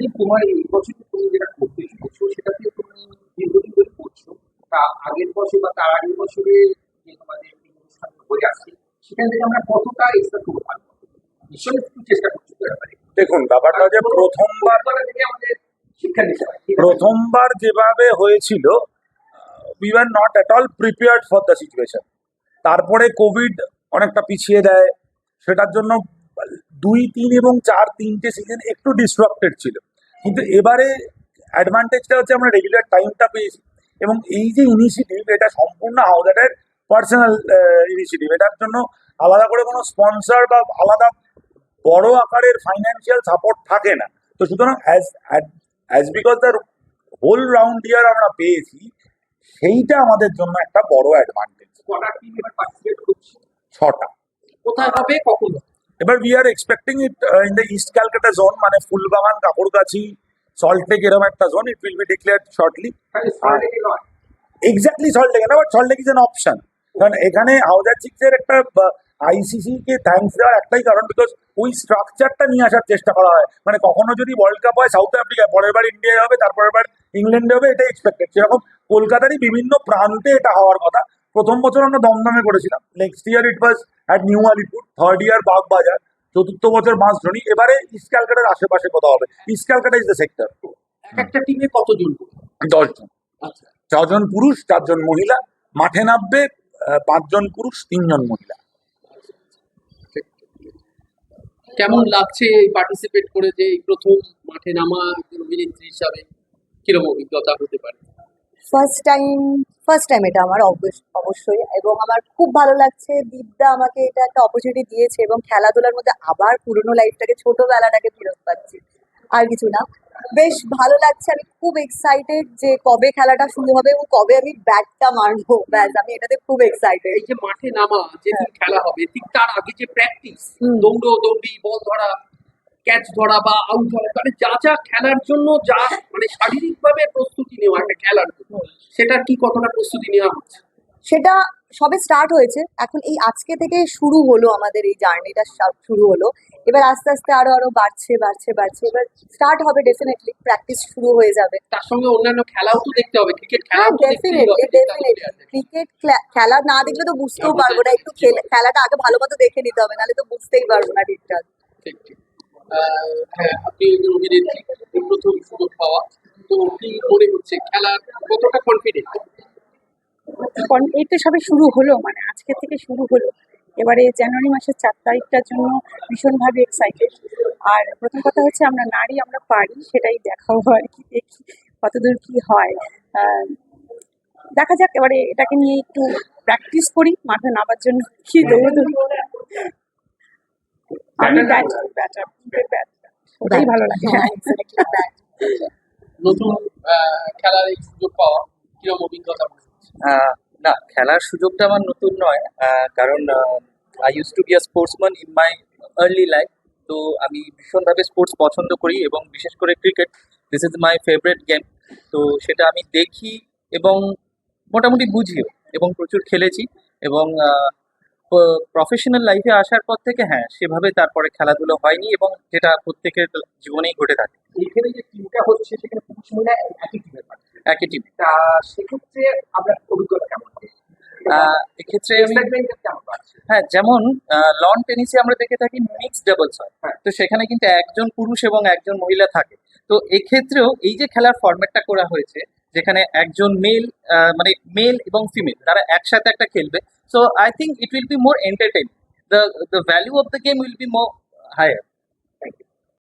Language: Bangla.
যে তোমার এই বছর তুমি যেটা করতে সেটাতে তুমি দীর্ঘদিন ধরে করছ? তা আগের বছর বা তার আগের বছরে যে তোমাদের এই অনুষ্ঠানগুলো হয়ে আসছে সেখান থেকে আমরা কতটা এক্সট্রা করব পারব? নিশ্চয়ই চেষ্টা করছ দেখুন ব্যাপারটা যে প্রথমবার আমাদের শিক্ষা নিতে হয়। প্রথমবার যেভাবে হয়েছিল we are not at all prepared for the situation তারপরে কোভিড অনেকটা পিছিয়ে দেয় সেটার জন্য দুই তিন এবং চার তিনটে সিজন একটু ডিসরাপ্টেড ছিল। কিন্তু এবারে অ্যাডভান্টেজটা হচ্ছে আমরা রেগুলার টাইমটা পেয়েছি। এবং এই যে ইনিশিয়েটিভ এটা সম্পূর্ণ হাওদাটের পার্সোনাল ইনিশিয়েটিভ এটার জন্য আলাদা করে কোনো স্পন্সর বা আলাদা বড় আকারের ফাইন্যান্সিয়াল সাপোর্ট থাকে না। তো সুতরাং as as because the whole round year আমরা পেয়েছি সেইটা আমাদের জন্য একটা বড় অ্যাডভান্টেজ ছটা। কোথায় হবে কখন? এবার we are expecting it in the east Calcutta zone মানে ফুলবাগান কাপড়গাছি সল্টলেক এরকম একটা zone it will be declared shortly exactly Salt Lake না but Salt Lake is an option কারণ এখানে হাউজার সিক্সের একটা আইসিসি কে থ্যাঙ্কস দেওয়ার একটাই কারণ বিকজ ওই স্ট্রাকচারটা নিয়ে আসার চেষ্টা করা হয়। মানে কখনো যদি ওয়ার্ল্ড কাপ হয় সাউথ আফ্রিকায় পরের বার ইন্ডিয়ায় হবে তারপরের বার ইংল্যান্ডে হবে এটাই এক্সপেক্টেড সেরকম কলকাতারই বিভিন্ন প্রান্তে এটা হওয়ার কথা। প্রথম বছর আমরা দমদমে করেছিলাম। Next year it was at New Alipore third year Bagbazar চতুর্থ বছর মাঝধনী এবারে ইস্ট ক্যালকাটার আশেপাশে কথা হবে। East Calcutta is the sector এক একটা টিমে কতজন? দশজন। আচ্ছা। ছজন পুরুষ চারজন মহিলা। মাঠে নামবে পাঁচজন পুরুষ তিনজন মহিলা। কেমন লাগছে এই পার্টিসিপেট করে যে এই প্রথম মাঠে নামা একজন অভিনেত্রী হিসাবে? কীরকম অভিজ্ঞতা হতে পারে? ফার্স্ট টাইম ফার্স্ট টাইম এটা আমার অবশ্য- অবশ্যই এবং আমার খুব ভালো লাগছে। দীপদা আমাকে এটা একটা অপরচুনিটি দিয়েছে এবং খেলাধুলার মধ্যে আবার পুরনো লাইফটাকে ছোটবেলাটাকে ফেরত পাচ্ছি। আর কিছু না। বেশ ভালো লাগছে। আমি খুব এক্সাইটেড যে কবে খেলাটা শুরু হবে এবং কবে আমি ব্যাটটা মারবো। ব্যাস আমি এটাতে খুব এক্সাইটেড এই যে মাঠে নামা যেদিন খেলা হবে ঠিক তার আগে যে প্র্যাকটিস দৌড়ো দৌড়ি বল ধরা ক্যাচ ধরা বা আউট ধরা মানে যা যা খেলার জন্য যা মানে শারীরিকভাবে প্রস্তুতি নেওয়া একটা খেলার জন্য সেটা কি কতটা প্রস্তুতি নেওয়া হচ্ছে? সেটা সবে স্টার্ট হয়েছে। এখন এই আজকে থেকে শুরু হলো আমাদের এই জার্নিটা শুরু হলো। এবার আস্তে আস্তে আরও আরও বাড়ছে বাড়ছে বাড়ছে। এবার স্টার্ট হবে ডেফিনেটলি প্র্যাকটিস শুরু হয়ে যাবে। তার সঙ্গে অন্যান্য খেলাও তো দেখতে হবে ক্রিকেট দেখতেই ডেফিনেটলি হবে। ডেফিনেটলি ক্রিকেট খেলা না দেখলে তো বুঝতেও পারব না। একটু খেলে- খেলাটা আগে ভালো মতো দেখে নিতে হবে নাহলে তো বুঝতেই পারব না ঠিকঠাক ঠিক ঠিক। আপনি প্রথম সুযোগ পাওয়া। তো কি মনে হচ্ছে, খেলার কতটা কনফিডেন্ট তো সবে শুরু হলো মানে আজকে থেকে শুরু হলো। এবারে জানুয়ারি মাসের চার তারিখটার জন্য ভীষণভাবে এক্সাইটেড আর প্রথম কথা হচ্ছে, আমরা নারী, আমরা পারি, সেটাই দেখাবো আর কি দেখি, কতদূর কি হয়। দেখা যাক, এবারে এটাকে নিয়ে একটু প্র্যাকটিস করি, মাঠে নামার জন্য। কি দৌড়দৌড়ি ওটাই ভালো লাগে। হ্যাঁ নতুন খেলার এই সুযোগ পাওয়া কীরকম অভিজ্ঞতা না খেলার সুযোগটা আমার নতুন নয় কারণ I use to be a sportsman in my early life তো আমি ভীষণভাবে স্পোর্টস পছন্দ করি এবং বিশেষ করে cricket this is my favourite game তো সেটা আমি দেখি এবং মোটামুটি বুঝিও এবং প্রচুর খেলেছি এবং প্রফেশনাল লাইফে আসার পর থেকে হ্যাঁ সেভাবে তারপরে খেলাধুলো হয়নি এবং যেটা প্রত্যেকের জীবনেই ঘটে থাকে। এইখানে যে টিমটা হচ্ছে সেখানে পুরুষ মহিলা একই টিমের একই টিম তা সেক্ষেত্রে আপনার অভিজ্ঞতা কেমন? এক্ষেত্রে হ্যাঁ যেমন লন টেনিসে আমরা দেখে থাকি মিক্স ডাবলস হয়। হ্যাঁ। তো সেখানে কিন্তু একজন পুরুষ এবং একজন মহিলা থাকে। তো এক্ষেত্রেও এই যে খেলার ফরম্যাটটা করা হয়েছে যেখানে একজন মেল মানে মেল এবং ফিমেল তারা একসাথে একটা খেলবে। So I think it will be more entertain the the value of the game will be more higher